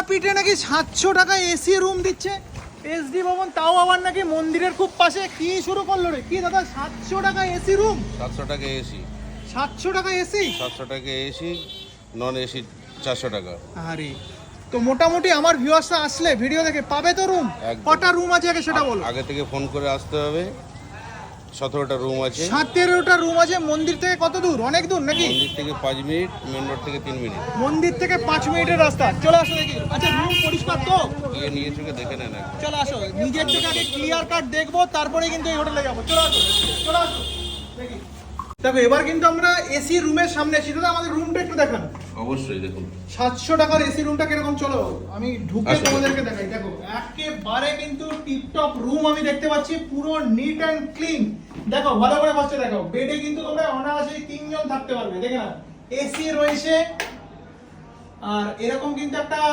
তারাপীঠে নাকি সাতশো টাকা এসি রুম দিচ্ছে। এসডি ভবন তাও আবার নাকি মন্দিরের খুব পাশে। কি শুরু করল রে? কি দাদা সাতশো টাকা এসি রুম সাতশো টাকা এসি সাতশো টাকা এসি সাতশো টাকা এসি নন এসি চারশো টাকা। আরে তো মোটামুটি আমার ভিউয়ার্সরা আসলে ভিডিও দেখে পাবে তো রুম। কটা রুম আছে আগে সেটা বলো। আগে থেকে ফোন করে আসতে হবে। সতেরোটা রুম আছে। সতেরোটা রুম আছে মন্দির থেকে কত দূর? অনেক দূর নাকি? মন্দির থেকে পাঁচ মিনিট মেন রোড থেকে তিন মিনিট। মন্দির থেকে পাঁচ মিনিটের রাস্তা। চলে আসো দেখি। আচ্ছা রুম পরিষ্কার তো? গিয়ে নিয়ে চোখে দেখে নেন। চলে আসো। নিজের থেকে আগে ক্লিয়ার কাট দেখব তারপরে কিন্তু এই হোটেলে যাব। চলে আসো চলে আসো। দেখি। দেখো এবার কিন্তু আমরা এসি রুমের সামনে এসেছি দাদা আমাদের রুমটা একটু দেখান। অবশ্যই দেখুন। সাতশো টাকার এসি রুমটা কীরকম? চলো আমি ঢুকে। তোমাদেরকে দেখাই। দেখো। একেবারে কিন্তু টিপটপ রুম আমি দেখতে পাচ্ছি, পুরো নিট অ্যান্ড ক্লিন দেখো, ভালো করে বসে দেখো বেডে কিন্তু তোমরা অনায়াসে তিনজন থাকতে পারবে, দেখে না এসি রয়েছে, আর এরকম কিন্তু একটা